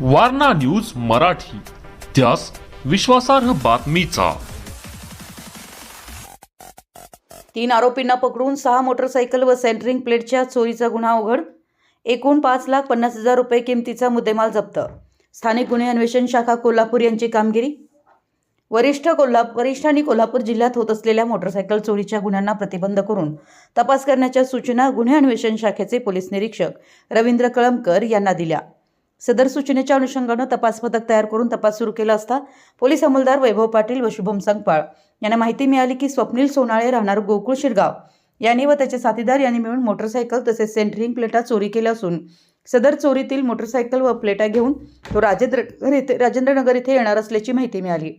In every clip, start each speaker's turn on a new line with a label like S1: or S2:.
S1: Warna news Marathi. त्यास विश्वासार्ह बातमीचा.
S2: तीन आरोपींना पकडून सहा मोटरसायकल व सेंटरिंग प्लेटच्या चोरीचा गुन्हा उघड. एकूण पाच लाख पन्नास हजार रुपये किमतीचा मुद्देमाल जप्त. स्थानिक गुन्हे अन्वेषण शाखा कोल्हापूर यांची कामगिरी. वरिष्ठ कोल्हाप वरिष्ठ आणि कोल्हापूर जिल्ह्यात होत असलेल्या मोटरसायकल चोरीच्या गुन्ह्यांना प्रतिबंध करून तपास करण्याच्या सूचना गुन्हे अन्वेषण शाखेचे पोलीस निरीक्षक रवींद्र कळमकर यांना दिल्या. सदर सूचनेच्या अनुषंगानं तपास पथक तयार करून तपास सुरू केला असता पोलीस अंमलदार वैभव पाटील व शुभम संगपाळ यांना माहिती मिळाली की स्वप्नील सोनाळे राहणार गोकुळ शिरगाव. यांनी व त्याचे साथीदार यांनी मिळून मोटरसायकल तसेच सेंटरिंग प्लेटा चोरी केल्या असून सदर चोरीतील मोटरसायकल व प्लेटा घेऊन तो राजेंद्र येथे राजेंद्रनगर येथे येणार असल्याची माहिती मिळाली.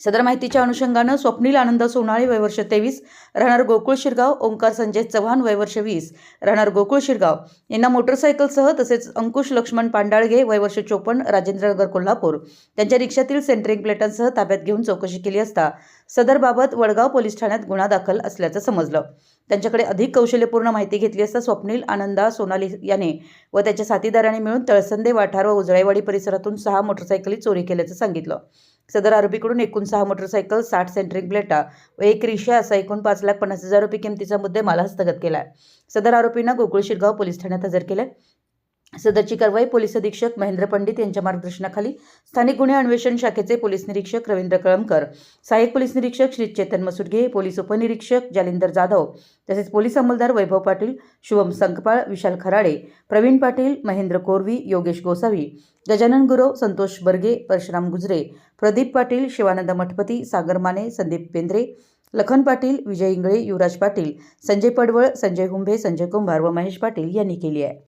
S2: सदर माहितीच्या अनुषंगानं स्वप्नील आनंद सोनाळे वयवर्ष तेवीस राहणार गोकुळ शिरगाव ओंकार संजय चव्हाण वयवर्ष वीस राहणार गोकुळ शिरगाव. यांना मोटरसायकलसह तसेच अंकुश लक्ष्मण पांडाळगे वयवर्ष चोपन्न राजेंद्रनगर कोल्हापूर त्यांच्या रिक्षातील सेंटरिंग प्लेटांसह ताब्यात घेऊन चौकशी केली असता सदरबाबत वडगाव पोलीस ठाण्यात गुन्हा दाखल असल्याचं समजलं. त्यांच्याकडे अधिक कौशल्यपूर्ण माहिती घेतली असता स्वप्नील आनंदा सोनाली याने व त्याच्या साथीदारांनी मिळून तळसंदे वाठार व उजळेवाडी परिसरातून सहा मोटरसायकली चोरी केल्याचं सांगितलं. सदर आरोपीकडून एकूण सहा मोटरसायकल साठ सेंटरिंग प्लेटा व एक रिक्षा असा एकूण पाच लाख पन्नास हजार रुपये किमतीचा मुद्देमाल हस्तगत केला आहे सदर आरोपींना गोकुळ शिरगाव पोलीस ठाण्यात हजर केलं सदरची कारवाई पोलीस अधीक्षक महेंद्र पंडित यांच्या मार्गदर्शनाखाली स्थानिक गुन्हे अन्वेषण शाखेचे पोलीस निरीक्षक रवींद्र कळमकर सहाय्यक पोलीस निरीक्षक श्री चेतन मसुडगे पोलीस उपनिरीक्षक जालिंदर जाधव तसेच पोलीस अंमलदार वैभव पाटील शुभम संकपाळ विशाल खराडे प्रवीण पाटील महेंद्र कोरवी योगेश गोसावी गजानन गुरव संतोष बर्गे परशुराम गुजरे प्रदीप पाटील शिवानंद मठपती सागर माने संदीप पेंद्रे लखन पाटील विजय इंगळे युवराज पाटील संजय पडवळ संजय हुंभे संजय कुंभार व महेश पाटील यांनी केली आहे.